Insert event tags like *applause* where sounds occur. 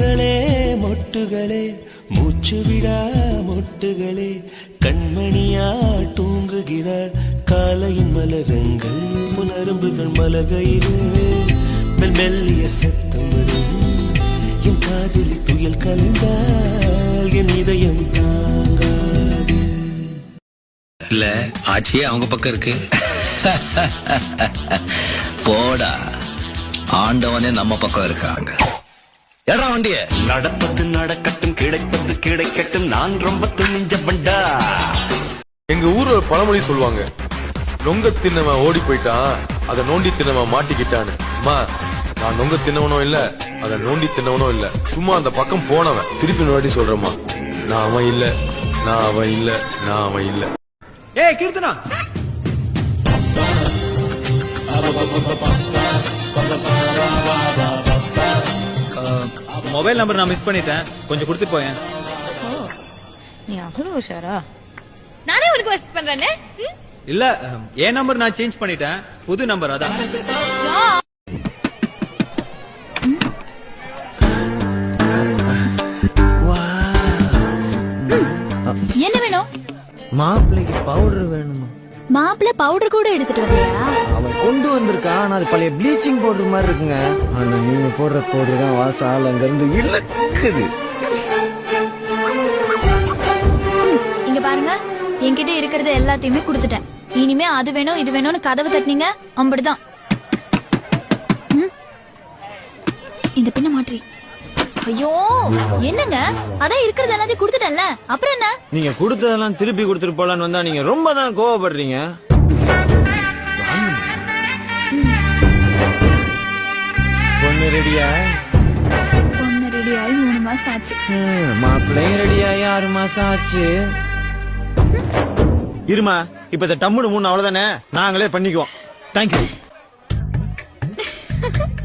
மொட்டுகளே மொட்டுகளே மூச்சு விடா மொட்டுகளே. கண்மணியா தூங்குகிறார் காலையின் மலரங்கள் புனரும்புகள் மலகையிலே மெல் மெல்லிய சத்தம் வரும். என் காதலி துயல் கலந்தால் என் இதயம் தாங்காது. இல்ல ஆட்சியே அவங்க பக்கம் இருக்கு. போடா. ஆண்டவனே நம்ம பக்கம் இருக்காங்க. ஏடா வண்டிய? நடப்பது நடக்கட்டும் கிடைப்பது கிடைக்கட்டும் நான் ரொம்ப துணிஞ்சவன்டா எங்க ஊர்ல ஒரு பழமொழி சொல்லுவாங்க. நொங்க தின்னவன் ஓடி போயிட்டான் அதை நோண்டி தின்னவன் மாட்டிக்கிட்டான்னு. அம்மா நான் நொங்க தின்னவனும் இல்ல அதை நோண்டி தின்னவனும் இல்ல. சும்மா அந்த பக்கம் போனவன். திருப்பி ஒரு வாட்டி சொல்றேம்மா. நான் அவன் இல்ல நான் அவன் இல்ல நான் அவன் இல்ல. ஏய் கீர்த்தனா! மொபைல் நம்பர் நான் மிஸ் பண்ணிட்டேன். கொஞ்சம் கொடுத்துட்டு போயேன். நீ அவ்வளவு உஷாரா? நானே உனக்கு வசிட் பண்றேன்னு? இல்ல என் நம்பர் நான் சேஞ்ச் பண்ணிட்டேன். புது நம்பர் அதான். என்ன வேணும்? மாப்பிள்ளைக்கு பவுடர் வேணுமா? மாப்பிள்ள பவுடர் கூட எடுத்துட்டு வந்தியா அவன் கொண்டு வந்திருக்கான் ஆனா அது பழைய ப்ளீச்சிங் பவுடர் மாதிரி இருக்குங்க. ஆனா நீங்க போடுற பவுடர் தான் வாசம் அங்க இருந்து இழுக்குது. இங்க பாருங்க. என்கிட்ட இருக்கிறது எல்லாத்தையுமே கொடுத்துட்டேன். இனிமே அது வேணும் இது வேணும்னு கதவு தட்டினீங்க அம்படிதான். ம். இந்த பின்ன மாற்றி. ஐயோ என்னங்க? அதான் இருக்கிறது எல்லாத்தையும் கொடுத்துட்டேன்ல. அப்புறம் என்ன? நீங்க கொடுத்ததெல்லாம் திருப்பி கொடுத்துட்டு போலான்னு வந்தா நீங்க ரொம்ப தான் கோவப்படுறீங்க. பொண்ணு ரெடியா? பொண்ணு ரெடி ஆகி மூணு மாசம் ஆச்சு. மாப்பிள்ளையும் ரெடியாகி ஆறு மாசம் ஆச்சு. இருமா இப்ப இந்த டம்முனு மூணு அவ்வளவுதானே? நாங்களே பண்ணிக்குவோம். தேங்க்யூ *laughs*